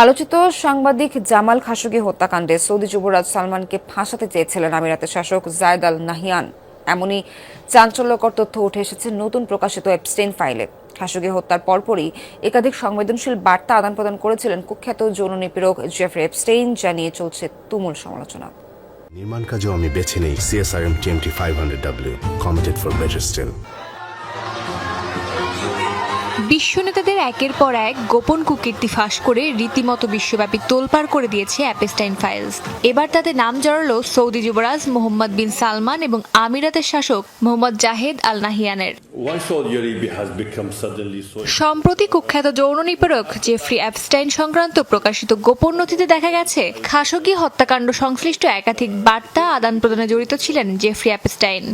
আলোচিত সাংবাদিক Jamal Khashoggi হত্যাকাণ্ডে সৌদি যুবরাজ সালমানকে ফাঁসাতে চেয়েছিলেন আমিরাতের শাসক জায়দ আল নাহিয়ান। এমনই চাঞ্চল্যকর তথ্য উঠে এসেছে নতুন প্রকাশিত এপস্টেইন ফাইলে। খাশোগি হত্যার পরপরই একাধিক সংবেদনশীল বার্তা আদান প্রদান করেছিলেন কুখ্যাত যৌন নিপীড়ক জেফরি এপস্টেইন যা নিয়ে চলছে তুমুল সমালোচনা। নির্মাণ কাজেও আমি বেছে নেই CSRM TMT five hundred W committed for better steel বিশ্ব নেতাদের একের পর এক গোপন কুকীর্তি ফাঁস করে রীতিমতো বিশ্বব্যাপী তোলপাড় করে দিয়েছে অ্যাপেস্টাইন ফাইলস। এবার তাতে নাম জড়ালো সৌদি যুবরাজ মোহাম্মদ বিন সালমান এবং আমিরাতের শাসক মোহাম্মদ জাহেদ আল নাহিয়ানের সম্প্রতি কুখ্যাত যৌন নিপীড়ক জেফ্রি অ্যাপস্টাইন সংক্রান্ত প্রকাশিত গোপন নথিতে দেখা গেছে খাশোগি হত্যাকাণ্ড সংশ্লিষ্ট একাধিক বার্তা আদান প্রদানে জড়িত ছিলেন জেফ্রি অ্যাপস্টাইন.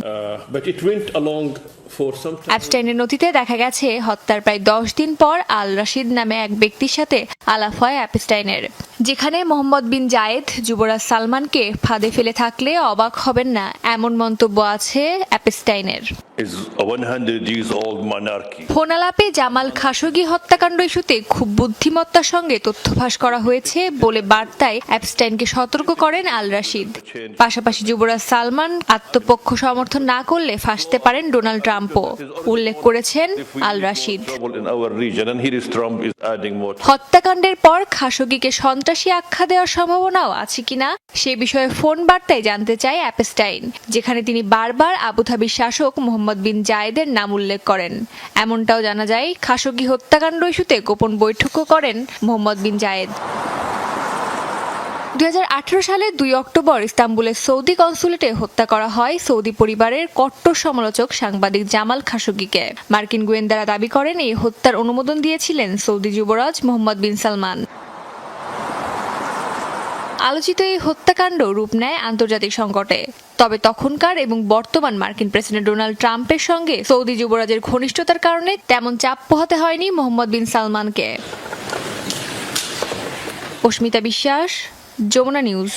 অ্যাপস্টাইনের নথিতে দেখা গেছে হত্যার প্রায় দশ দিন পর আল রাশিদ নামে এক ব্যক্তির সাথে আলাপ হয় অ্যাপস্টাইনের। যেখানে মোহাম্মদ বিন জায়েদ যুবরাজ সালমানকে ফাঁদে ফেলে থাকলে অবাক হবেন না এমন মন্তব্য আছে অ্যাপস্টাইনের is a 100 years old monarchy. ফোনালাপে জামাল খাশোগি হত্যাকাণ্ড ইস্যুতে খুব বুদ্ধিমত্তার সঙ্গে তথ্য ফাঁস করা হয়েছে বলে বার্তায় অ্যাপস্টাইনকে সতর্ক করেন আল রাশিদ পাশাপাশি যুবরাজ সালমান আত্মপক্ষ সমর্থন না করলে ফাঁসতে পারেন ডোনাল্ড ট্রাম্পও উল্লেখ করেছেন আল রাশিদ. হত্যাকাণ্ডের পর খাশোগিকে সন্ত্রাসী আখ্যা দেওয়ার সম্ভাবনাও আছে কিনা, সে বিষয়ে ফোন বার্তায় জানতে চায় অ্যাপেস্টাইন, যেখানে তিনি বারবার আবুধাবির শাসক মোহাম্মদ বিন জায়েদের নাম উল্লেখ করেন। এমনটাও জানা যায়, খাশোগি হত্যাকাণ্ড ইস্যুতে গোপন বৈঠকও করেন মোহাম্মদ বিন জায়েদ। দুই সালের দুই অক্টোবর ইস্তাম্বুলের সৌদি কনসুলেটে হত্যা করা হয় সৌদি পরিবারের কট্টর সমালোচক সাংবাদিক জামাল খাশোগিকে। মার্কিন গোয়েন্দারা দাবি করেন, এই হত্যার অনুমোদন দিয়েছিলেন সৌদি যুবরাজ মোহাম্মদ বিন সালমান। আলোচিত এই হত্যাকাণ্ড রূপ নেয় আন্তর্জাতিক সংকটে। তবে তখনকার এবং বর্তমান মার্কিন প্রেসিডেন্ট ডোনাল্ড ট্রাম্পের সঙ্গে সৌদি যুবরাজের ঘনিষ্ঠতার কারণে তেমন চাপ পোহাতে হয়নি মোহাম্মদ বিন সালমানকে। অস্মিতা বিশ্বাস, যমুনা নিউজ।